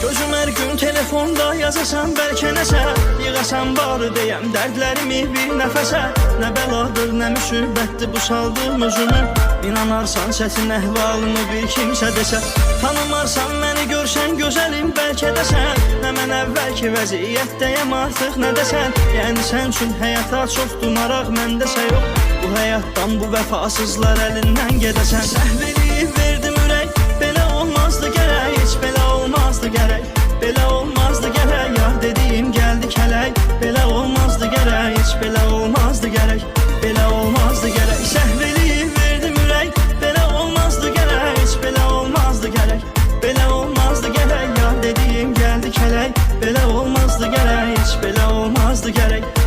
Gözüm hər gün telefonda yazasan bəlkə nəsə Yığasan var deyəm dərdlərimi bir nəfəsə. Nə bəladır, nə müsibətdir bu saldığım özümü. İnanarsan çətin əhvalımı bir kimsə desə. Tanımarsan məni görsən gözəlim bəlkə desən Nə mən əvvəlki vəziyyətdəyəm artıq nə desən? Yəni sən üçün həyata çoxdur maraq məndəsə yox. Bu həyatdan bu vəfasızlar əlindən gedəsən. Səhv Belə olmazdı gərək, ya dediyim gəldi kələk Belə olmazdı gərək, heç belə olmazdı gərək Belə olmazdı gərək, səhv eləyib verdim ürək Belə olmazdı gərək, heç belə olmazdı gərək Belə olmazdı gərək, ya dediyim gəldi kələk Belə olmazdı gərək, heç belə olmazdı gərək